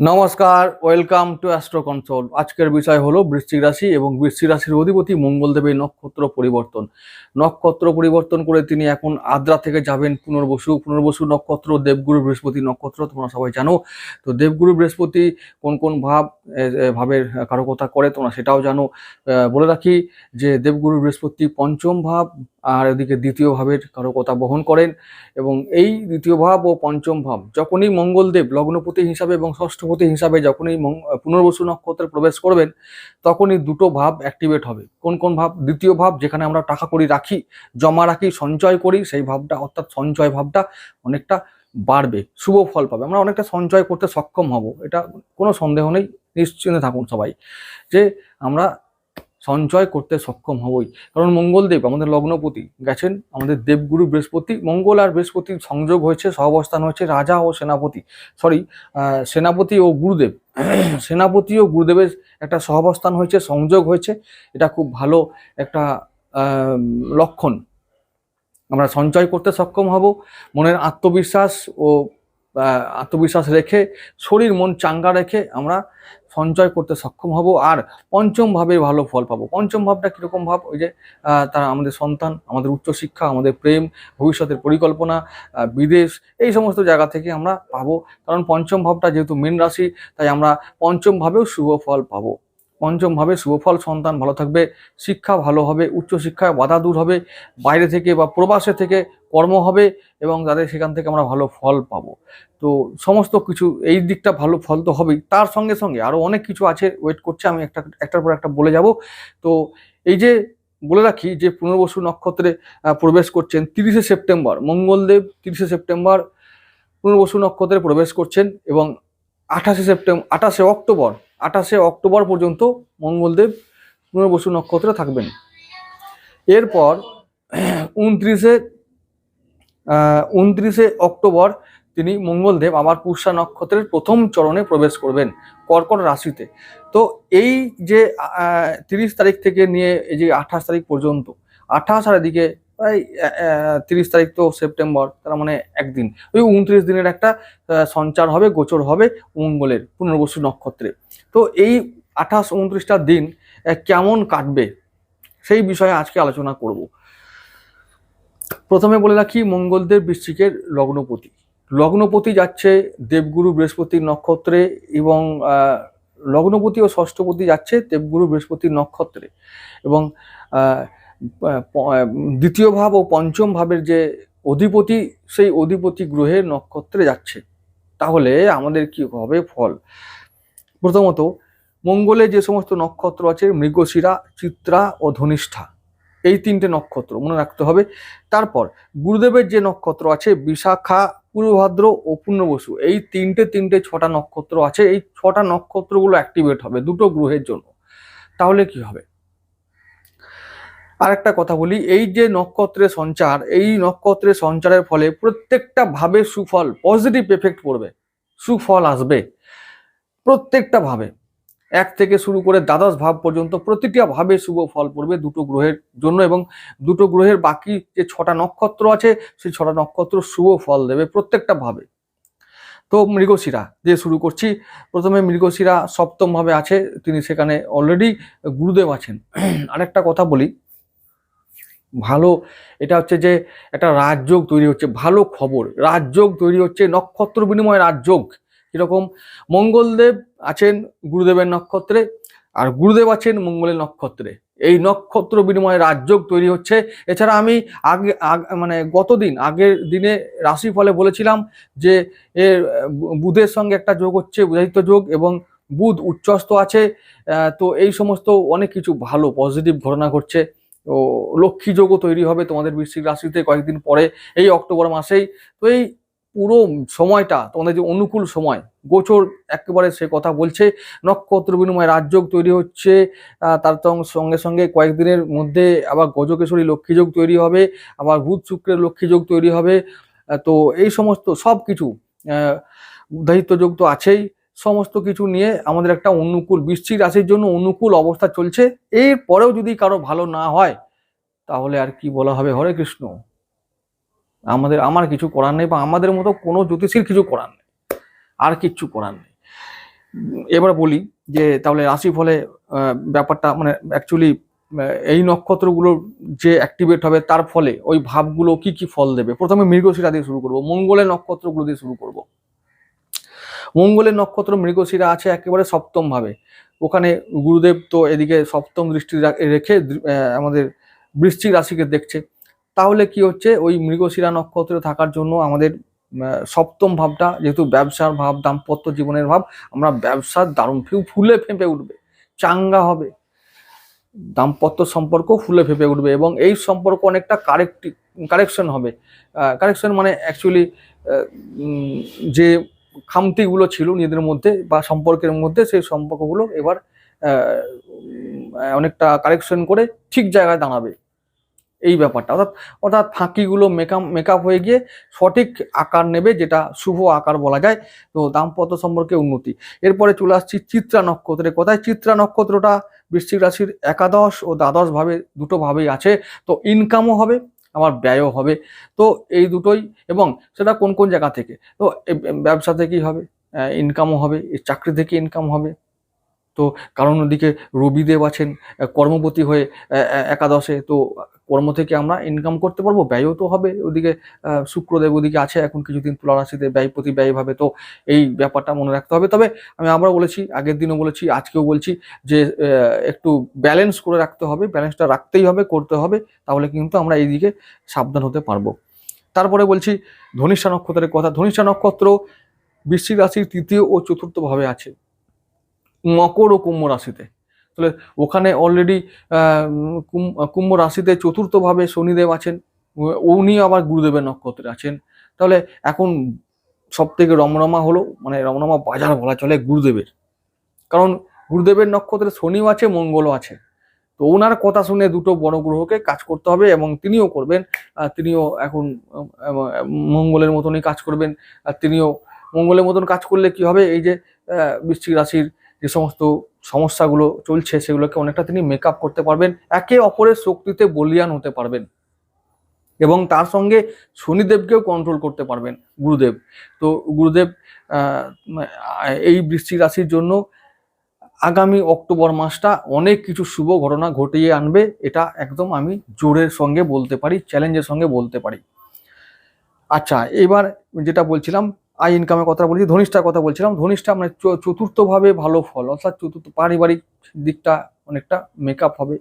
নমস্কার welcome to astro console আজকের বিষয় হলো বৃশ্চিক রাশি এবং বৃশ্চিক রাশির অধিপতি মঙ্গলদেবের নক্ষত্র পরিবর্তন। নক্ষত্র পরিবর্তন করে তিনি এখন আদ্রা থেকে যাবেন পুনর্বসু। পুনর্বসু নক্ষত্র দেবগুরু বৃহস্পতি নক্ষত্র, তোমরা সবাই জানো। তো দেবগুরু বৃহস্পতি কোন কোন ভাব ভাবের কারকতা করে তোমরা সেটাও জানো। বলে রাখি যে দেবগুরু বৃহস্পতি পঞ্চম ভাব আর এদিকে দ্বিতীয় ভাবের কারকতা বহন করেন। এবং এই দ্বিতীয় ভাব ও পঞ্চম ভাব যখনই মঙ্গলদেব লগ্নপতি হিসাবে এবং ষষ্ঠপতি হিসাবে যখন এই পুনর্বসু নক্ষত্রে প্রবেশ করবেন, তখনই দুটো ভাব অ্যাক্টিভেট হবে। কোন কোন ভাব? দ্বিতীয় ভাব, যেখানে আমরা টাকা করি রাখি, জমা রাখি, সঞ্চয় করি, সেই ভাবটা অর্থাৎ সঞ্চয় ভাবটা অনেকটা বাড়বে, শুভ ফল পাবে। আমরা অনেকটা সঞ্চয় করতে সক্ষম হব, এটা কোনো সন্দেহ নেই। নিশ্চিন্তে থাকুন সবাই। যে আমরা সঞ্চয় করতে সক্ষম হবই। কারণ মঙ্গলদেব, আমাদের লগ্নপতি, গেছেন আমাদের দেবগুরু বৃহস্পতি, মঙ্গল আর বৃহস্পতির সংযোগ হয়েছে, সহাবস্থান হয়েছে রাজা ও সেনাপতি। সরি সেনাপতি ও গুরুদেব। সেনাপতি ও গুরুদেবের একটা সহাবস্থান হয়েছে, সংযোগ হয়েছে। এটা খুব ভালো একটা লক্ষণ। আমরা সঞ্চয় করতে সক্ষম হব। মনের আত্মবিশ্বাস ও আত্মবিশ্বাস রেখে, শরীর মন চাঙ্গা রেখে আমরা সঞ্চয় করতে সক্ষম হব আর পঞ্চম ভাবে ভালো ফল পাবো। পঞ্চম ভাবটা কীরকম ভাব? ওই যে তারা আমাদের সন্তান, আমাদের উচ্চশিক্ষা, আমাদের প্রেম, ভবিষ্যতের পরিকল্পনা বিদেশ, এই সমস্ত জায়গা থেকে আমরা পাবো। কারণ পঞ্চম ভাবটা যেহেতু মেন রাশি, তাই আমরা পঞ্চম ভাবেও শুভ ফল পাবো। পঞ্চম ভাবে শুভ ফল সন্তান, ভালো থাকবে, শিক্ষা ভালো হবে, উচ্চশিক্ষায় বাধা দূর হবে, বাইরে থেকে বা প্রবাসে থেকে কর্ম হবে এবং তাদের সেখান থেকে আমরা ভালো ফল পাবো। তো সমস্ত কিছু, এই দিকটা ভালো ফল তো হবেই। তার সঙ্গে সঙ্গে আরও অনেক কিছু আছে ওয়েট করছে, আমি একটা, একটার পর একটা বলে যাব। তো এই যে বলে রাখি যে পুনর্বসু নক্ষত্রে প্রবেশ করছেন তিরিশে সেপ্টেম্বর, মঙ্গলদেব তিরিশে সেপ্টেম্বর, পুনর্বসু নক্ষত্রে প্রবেশ করছেন এবং আঠাশে সেপ্টেম্বর, আঠাশে অক্টোবর আঠাশে অক্টোবর পর্যন্ত মঙ্গলদেব পুনর্বসু নক্ষত্রে থাকবেন। এরপর, উনত্রিশে উনত্রিশে অক্টোবর তিনি মঙ্গলদেব আবার পুষ্যা নক্ষত্রের প্রথম চরণে প্রবেশ করবেন কর্কট রাশিতে। তো এই যে তিরিশ তারিখ থেকে নিয়ে এই যে আঠাশ তারিখ পর্যন্ত, আঠাশ আর এদিকে প্রায় তিরিশ তারিখ তো সেপ্টেম্বর, তার মানে একদিন। ওই উনত্রিশ দিনের একটা সঞ্চার হবে, গোচর হবে মঙ্গলের, পুনর্বসু নক্ষত্রে। তো এই আঠাশ, উনত্রিশটা দিন কেমন কাটবে? সেই বিষয়ে আজকে আলোচনা করব। প্রথমে বলে রাখি মঙ্গলদেব বৃশ্চিকের লগ্নপতি। লগ্নপতি যাচ্ছে দেবগুরু বৃহস্পতির নক্ষত্রে এবং লগ্নপতি ও ষষ্ঠপতি যাচ্ছে দেবগুরু বৃহস্পতির নক্ষত্রে। এবং দ্বিতীয় ভাব ও পঞ্চম ভাবের যে অধিপতি, সেই অধিপতি গ্রহের নক্ষত্রে যাচ্ছে। তাহলে আমাদের কি হবে ফল? প্রথমত, মঙ্গলে যে সমস্ত নক্ষত্র আছে, মৃগশিরা, চিত্রা ও ধনিষ্ঠা, এই তিনটে নক্ষত্র মনে রাখতে হবে। তারপর, গুরুদেবের যে নক্ষত্র আছে, বিশাখা পূর্বভাদ্র ও পূর্ণবসু, এই তিনটে তিনটে ছটা নক্ষত্র আছে। এই ছটা নক্ষত্রগুলো অ্যাক্টিভেট হবে দুটো গ্রহের জন্য। তাহলে কি হবে? আর একটা কথা বলি, এই যে নক্ষত্রের সঞ্চার, এই নক্ষত্রের সঞ্চারের ফলে প্রত্যেকটা ভাবে সুফল পজিটিভ এফেক্ট পড়বে, সুফল আসবে, প্রত্যেকটা ভাবে। এক থেকে শুরু করে দ্বাদশ ভাব পর্যন্ত প্রতিটা ভাবে শুভ ফল পড়বে দুটো গ্রহের জন্য এবং দুটো গ্রহের বাকি যে ছটা নক্ষত্র আছে, সেই ছটা নক্ষত্র শুভ ফল দেবে প্রত্যেকটা ভাবে। তো মৃগশিরা দিয়ে শুরু করছি। প্রথমে মৃগশিরা সপ্তম ভাবে আছে, তিনি সেখানে অলরেডি গুরুদেব আছেন। আরেকটা কথা বলি ভালো, এটা হচ্ছে যে একটা রাজযোগ তৈরি হচ্ছে, ভালো খবর। রাজযোগ তৈরি হচ্ছে, নক্ষত্র বিনিময় রাজযোগ। কীরকম? মঙ্গলদেব আছেন গুরুদেবের নক্ষত্রে আর গুরুদেব আছেন মঙ্গলের নক্ষত্রে। এই নক্ষত্র বিনিময়ে রাজযোগ তৈরি হচ্ছে। এছাড়া আমি আগে মানে গতদিন, আগের দিনে রাশিফলে বলেছিলাম যে এর বুধের সঙ্গে একটা যোগ হচ্ছে বুধায়িত্ব যোগ এবং বুধ উচ্চস্থ আছে। তো এই সমস্ত অনেক কিছু ভালো পজিটিভ ঘটনা ঘটছে। তো লক্ষ্মী যোগও তৈরি হবে তোমাদের বৃশ্চিক রাশিতে কয়েকদিন পরে এই অক্টোবর মাসেই। তো এই পুরো সময়টা, তোমাদের যে অনুকূল সময়, গোচর একেবারে সে কথা বলছে। নক্ষত্র বিনিময় রাজযোগ তৈরি হচ্ছে তার সঙ্গে সঙ্গে কয়েকদিনের মধ্যে আবার গজকেশরী লক্ষ্মীযোগ তৈরি হবে, আবার বুধ শুক্রের লক্ষ্মীযোগ তৈরি হবে। তো এই সমস্ত সব কিছু উদাহিত্য যোগ তো আছেই। সমস্ত কিছু নিয়ে আমাদের একটা অনুকূল, বৃশ্চিক রাশির জন্য অনুকূল অবস্থা চলছে। এর পরেও যদি কারও ভালো না হয়, তাহলে আর কি বলা হবে? হরে কৃষ্ণ। আমাদের, আমার কিছু করার নেই বা আমাদের মতো কোনো জ্যোতিষীর কিছু করার নেই। আর কিচ্ছু করার নেই। এবার বলি যে, তাহলে রাশি ফলে ব্যাপারটা মানে অ্যাকচুয়ালি এই নক্ষত্রগুলো যে অ্যাক্টিভেট হবে, তার ফলে ওই ভাবগুলো কি কি ফল দেবে? প্রথমে মৃগশিরা দিয়ে শুরু করব, মঙ্গলের নক্ষত্রগুলো দিয়ে শুরু করব। মঙ্গলের নক্ষত্র মৃগশিরা আছে একেবারে সপ্তম ভাবে ওখানে গুরুদেব তো এদিকে সপ্তম দৃষ্টি রেখে আমাদের বৃশ্চিক রাশিকে দেখছে। তাহলে কি হচ্ছে? ওই মৃগশিরা নক্ষত্রে থাকার জন্য আমাদের সপ্তম ভাবটা, যেহেতু ব্যবসার ভাব, দাম্পত্য জীবনের ভাব, আমরা ব্যবসার দারুণ ফিউ ফুলে ফেঁপে উঠবে, চাঙ্গা হবে। দাম্পত্য সম্পর্ক ফুলে ফেঁপে উঠবে এবং এই সম্পর্ক অনেকটা কারেক্ট কারেকশন হবে। কারেকশন মানে অ্যাকচুয়ালি যে খামতিগুলো ছিল নিজেদের মধ্যে বা সম্পর্কের মধ্যে, সেই সম্পর্কগুলো এবার অনেকটা কারেকশন করে ঠিক জায়গায় দাঁড়াবে। এই ব্যাপারটা। অর্থাৎ অর্থাৎ ফাঁকিগুলো মেকআপ মেকআপ হয়ে গিয়ে সঠিক আকার নেবে, যেটা শুভ আকার বলা যায়। তো দাম্পত্য সম্পর্কে উন্নতি। এরপরে চলে আসছি চিত্রা নক্ষত্রের কথায়। চিত্রা নক্ষত্রটা বৃশ্চিক রাশির একাদশ ও দ্বাদশ ভাবে, দুটো ভাবেই আছে। তো ইনকামও হবে আমার ব্যয়ও হবে। তো এই দুটোই এবং সেটা কোন কোন জায়গা থেকে? তো ব্যবসা থেকেই হবে ইনকামও হবে চাকরি থেকে ইনকাম হবে। তো কারণ ওদিকে রবিদেব আছেন কর্মপতি হয়ে একাদশে, তো কর্ম থেকে আমরা ইনকাম করতে পারব, ব্যয়ও তো হবে। ওদিকে শুক্রদেব ওদিকে আছে, এখন কিছুদিন তুলা রাশিতে ব্যয় প্রতি ব্যয় ভাবে তো এই ব্যাপারটা মনে রাখতে হবে। তবে আমি আবার বলেছি, আগের দিনও বলেছি, আজকেও বলছি যে একটু ব্যালেন্স করে রাখতে হবে ব্যালেন্সটা রাখতেই হবে, করতে হবে, তাহলে কিন্তু আমরা এই দিকে সাবধান হতে পারব। তারপরে বলছি, ধনিষ্ঠা নক্ষত্রের কথা। ধনিষ্ঠা নক্ষত্র বৃশ্চিক রাশির তৃতীয় ও চতুর্থ ভাবে আছে। মকর ও কুম্ভ রাশিতে। তাহলে ওখানে অলরেডি কুম্ভ রাশিতে চতুর্থভাবে শনিদেব আছেন, উনি আবার গুরুদেবের নক্ষত্রে আছেন। তাহলে এখন সব থেকে রমরমা হলো মানে রমরমা বাজার বলা চলে গুরুদেবের। কারণ গুরুদেবের নক্ষত্রে শনিও আছে, মঙ্গলও আছে। তো ওনার কথা শুনে দুটো বড় গ্রহকে কাজ করতে হবে এবং তিনিও করবেন তিনিও এখন মঙ্গলের মতনই কাজ করবেন, আর তিনিও মঙ্গলের মতন কাজ করলে কি হবে? এই যে বৃশ্চিক রাশির যে সমস্ত সমস্যাগুলো চলছে, সেগুলোকে অনেকটা তিনি মেকআপ করতে পারবেন, একে অপরের শক্তিতে বলিয়ান হতে পারবেন। এবং তার সঙ্গে শনিদেবকেও কন্ট্রোল করতে পারবেন, গুরুদেব। তো গুরুদেব এই বৃষ্টি রাশির জন্য আগামী অক্টোবর মাসটা অনেক কিছু শুভ ঘটনা ঘটিয়ে আনবে, এটা একদম আমি জোরের সঙ্গে বলতে পারি চ্যালেঞ্জের সঙ্গে বলতে পারি। আচ্ছা এবার যেটা বলছিলাম আই ইনকামের কথা বলছি, ধনিষ্ঠার কথা বলছিলাম। ধনিষ্ঠা মানে চতুর্থভাবে ভালো ফল, অর্থাৎ চতুর্থ পারিবারিক দিকটা অনেকটা মেকআপ হবে।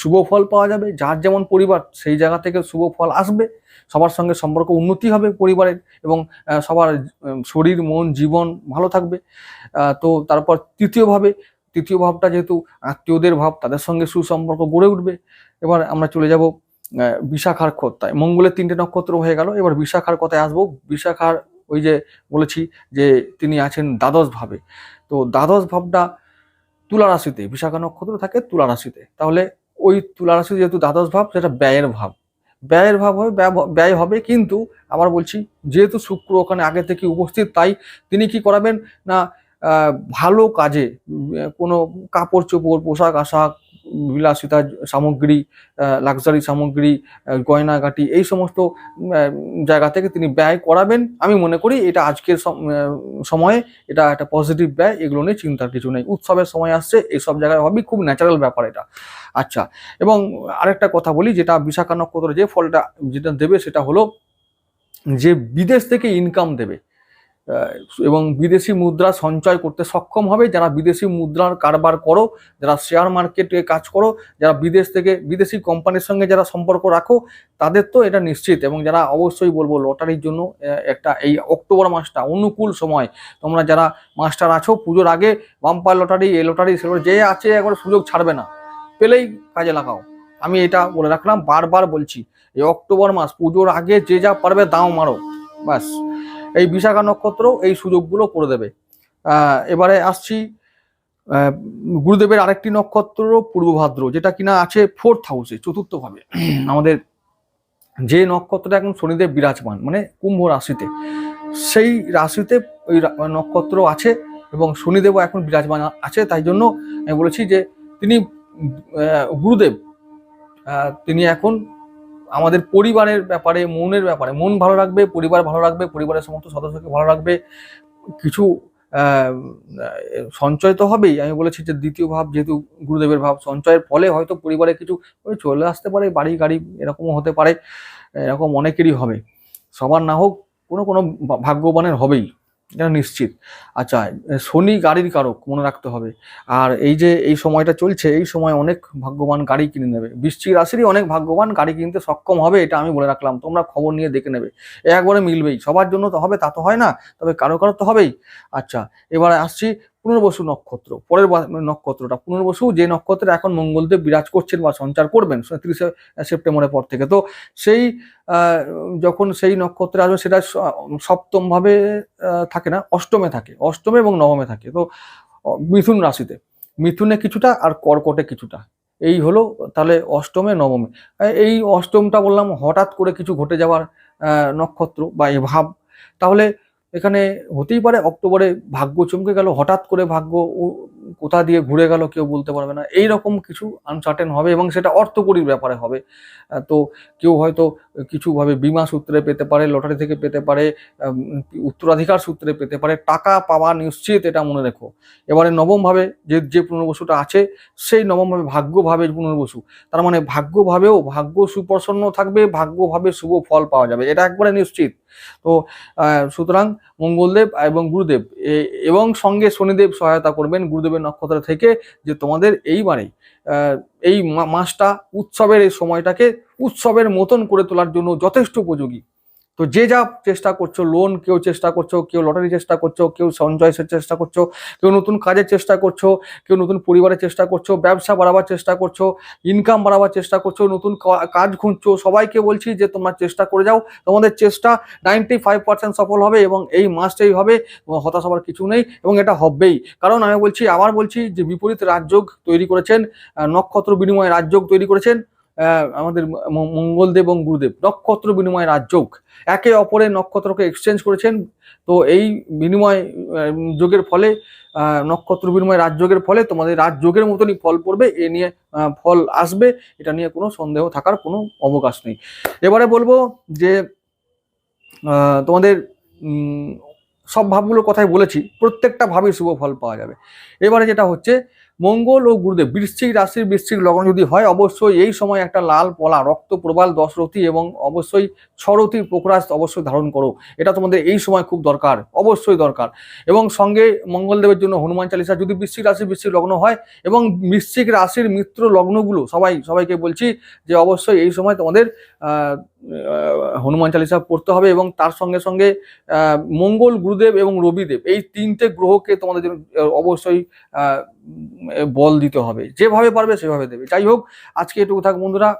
শুভ ফল পাওয়া যাবে, যার যেমন পরিবার, সেই জায়গা থেকে শুভ ফল আসবে, সবার সঙ্গে সম্পর্ক উন্নতি হবে পরিবারের এবং সবার শরীর, মন, জীবন ভালো থাকবে। তো তারপর তৃতীয়ভাবে তৃতীয় ভাবটা যেহেতু আত্মীয়দের ভাব, তাদের সঙ্গে সুসম্পর্ক গড়ে উঠবে। এবার আমরা চলে যাব বিশাখার কথায় মঙ্গলের তিনটে নক্ষত্র হয়ে গেল। এবার বিশাখার কথায় আসব। বিশাখার ওই যে বলেছি যে তিনি আছেন দ্বাদশ ভাবে। তো দ্বাদশ ভাবটা তুলা রাশিতে, বিশাখা নক্ষত্র থাকে তুলা রাশিতে। তাহলে ওই তুলা রাশি যেহেতু দ্বাদশ ভাব, সেটা ব্যয়ের ভাব। ব্যয়ের ভাব হবে, ব্যয় হবে কিন্তু আবার বলছি যেহেতু শুক্র ওখানে আগে থেকে উপস্থিত, তাই তিনি কি করাবেন না ভালো কাজে কোনো কাপড় চোপড়, পোশাক আশাক বিলাসিতা সামগ্রী লাক্সারি সামগ্রী আহ, গয়নাগাটি এই সমস্ত জায়গা থেকে তিনি ব্যয় করাবেন। আমি মনে করি এটা আজকের সময়ে এটা একটা পজিটিভ ব্যয় এগুলো নিয়ে চিন্তার কিছু নেই। উৎসবের সময় আসছে এইসব জায়গায় হবে খুব ন্যাচারাল ব্যাপার এটা। আচ্ছা এবং আরেকটা কথা বলি যেটা বিশাখা নক্ষত্র যে ফলটা যেটা দেবে সেটা হলো যে বিদেশ থেকে ইনকাম দেবে। এবং বিদেশি মুদ্রা সঞ্চয় করতে সক্ষম হবে। যারা বিদেশি মুদ্রার কারবার করো, যারা শেয়ার মার্কেটে কাজ করো, যারা বিদেশ থেকে, বিদেশি কোম্পানির সঙ্গে যারা সম্পর্ক রাখো, তাদের তো এটা নিশ্চিত। এবং যারা অবশ্যই বলব লটারির জন্য একটা এই অক্টোবর মাসটা অনুকূল সময়, তোমরা যারা মাস্টার আছো, পুজোর আগে বাম্পার লটারি এ লটারি সে যে আছে, একবার সুযোগ ছাড়বে না। পেলেই কাজে লাগাও। আমি এটা বলে রাখলাম, বারবার বলছি, এই অক্টোবর মাস পুজোর আগে যে যা পারবে, দাও মারো। ব্যাস। এই বিশাখা নক্ষত্র এই সুযোগগুলো করে দেবে। এবারে আসছি গুরুদেবের আরেকটি নক্ষত্র পূর্ব ভাদ্র যেটা কিনা আছে ফোর্থ হাউসে চতুর্থ ভাবে আমাদের যে নক্ষত্রটা এখন শনিদেব বিরাজমান মানে কুম্ভ রাশিতে, সেই রাশিতে ওই নক্ষত্র আছে এবং শনিদেবও এখন বিরাজমান আছে, তাই জন্য আমি বলেছি যে তিনি গুরুদেব তিনি এখন আমাদের পরিবারের ব্যাপারে, মনের ব্যাপারে, মন ভালো রাখবে, পরিবার ভালো রাখবে, পরিবারের সমস্ত সদস্যকে ভালো রাখবে, কিছু সঞ্চয় তো হবেই। আমি বলেছি যে দ্বিতীয় ভাব যেহেতু গুরুদেবের ভাব, সঞ্চয়ের ফলে হয়তো পরিবারে কিছু চলে আসতে পারে, বাড়ি গাড়ি এরকমও হতে পারে, এরকম অনেকেরই হবে। সবার না হোক, কোনো কোনো ভাগ্যবানের হবেই। এটা নিশ্চিত। আচ্ছা শনি গাড়ির কারক মনে রাখতে হবে। আর এই যে এই সময়টা চলছে, এই সময় অনেক ভাগ্যবান গাড়ি কিনে নেবে। বৃষ্টির রাশিরই অনেক ভাগ্যবান গাড়ি কিনতে সক্ষম হবে, এটা আমি বলে রাখলাম। তোমরা খবর নিয়ে দেখে নেবে। একবারে মিলবেই। সবার জন্য তো হবে, তা তো হয় না। তবে কারও কারও তো হবেই। আচ্ছা এবারে আসছি পুনর্বসু নক্ষত্র, পরের নক্ষত্রটা। পুনর্বসু যে নক্ষত্রে এখন মঙ্গলদেব বিরাজ করছেন বা সঞ্চার করবেন তিরিশে সেপ্টেম্বরের পর থেকে। তো সেই যখন সেই নক্ষত্রে আসবে, সেটা সপ্তম ভাবে থাকে না, অষ্টমে থাকে, অষ্টমে এবং নবমে থাকে। তো মিথুন রাশিতে। মিথুনে কিছুটা আর কর্কটে কিছুটা। এই হলো তাহলে অষ্টমে, নবমে। এই অষ্টমটা বললাম হঠাৎ করে কিছু ঘটে যাওয়ার নক্ষত্র বা এ ভাব। তাহলে এখানে হতেই পারে অক্টোবরে ভাগ্য চমকে গেল হঠাৎ করে ভাগ্য কোথা দিয়ে ঘুরে গেল কেউ বলতে পারবে না। এই রকম কিছু আনসার্টেন হবে এবং সেটা অর্থকরীর ব্যাপারে হবে। তো কেউ হয়তো কিছুভাবে বিমা সূত্রে পেতে পারে, লটারি থেকে পেতে পারে উত্তরাধিকার সূত্রে পেতে পারে, টাকা পাওয়া নিশ্চিত এটা মনে রেখো। এবারে নবমভাবে যে যে পুনর্বসুটা আছে, সেই নবমভাবে ভাগ্যভাবে পুনর্বসু। তার মানে ভাগ্যভাবেও ভাগ্য সুপ্রসন্ন থাকবে, ভাগ্যভাবে শুভ ফল পাওয়া যাবে, এটা একবারে নিশ্চিত। তো সুতরাং মঙ্গলদেব এবং গুরুদেব এবং সঙ্গে শনিদেব সহায়তা করবেন গুরুদেবের নক্ষত্র থেকে যে তোমাদের এইবারে আহ, এই মাসটা উৎসবের এই সময়টাকে উৎসবের মতন করে তোলার জন্য যথেষ্ট উপযোগী। তো যে যা চেষ্টা করছ লোন কেউ চেষ্টা করছ, কেউ লটারি চেষ্টা করছ, কেউ সঞ্চয়ের চেষ্টা করছ, কেউ নতুন কাজের চেষ্টা করছ, কেউ নতুন পরিবারের চেষ্টা করছ, ব্যবসা বাড়াবার চেষ্টা করছ ইনকাম বাড়াবার চেষ্টা করছ, নতুন কাজ খুঁজছো, সবাইকে বলছি যে তোমরা চেষ্টা করে যাও। তোমাদের চেষ্টা নাইনটি ফাইভ পার্সেন্ট সফল হবে এবং এই মাসটাই হবে হতাশ হওয়ার কিছু নেই এবং এটা হবেই। কারণ আমি বলছি, আবার বলছি যে বিপরীত রাজযোগ তৈরি করেছেন নক্ষত্র বিনিময় রাজযোগ তৈরি করেছেন আমাদের মঙ্গলদেব এবং গুরুদেব, নক্ষত্র বিনিময় রাজযোগ। একে অপরের নক্ষত্রকে এক্সচেঞ্জ করেছেন। তো এই বিনিময় যোগের ফলে নক্ষত্র বিনিময় রাজযোগের ফলে তোমাদের রাজযোগের মতনই ফল পড়বে। এ নিয়ে ফল আসবে। এটা নিয়ে কোনো সন্দেহ থাকার কোনো অবকাশ নেই। এবারে বলব যে তোমাদের সব ভাবগুলোর কথাই বলেছি। প্রত্যেকটা ভাবে শুভ ফল পাওয়া যাবে। এবারে যেটা হচ্ছে মঙ্গল ও গুরুদেব, বৃশ্চিক রাশির বৃশ্চিক লগ্ন যদি হয়, অবশ্যই এই সময় একটা লাল পলা, রক্ত প্রবাল, দশরথী এবং অবশ্যই ছরথি পোকরাজ অবশ্যই ধারণ করো। এটা তোমাদের এই সময় খুব দরকার, অবশ্যই দরকার। এবং সঙ্গে মঙ্গলদেবের জন্য হনুমান চালিসা, যদি বৃশ্চিক রাশি বৃশ্চিক লগ্ন হয় এবং বৃশ্চিক রাশির মিত্র লগ্নগুলো, সবাই, সবাইকে বলছি যে অবশ্যই এই সময় তোমাদের হনুমান চালিসা পড়তে হবে এবং তার সঙ্গে সঙ্গে মঙ্গল, গুরুদেব এবং রবিদেব, এই তিনটে গ্রহকে তোমাদের অবশ্যই বল দিতে হবে। যেভাবে পারবে সেভাবে দেবে। যাই হোক আজকে এটুকু থাক বন্ধুরা।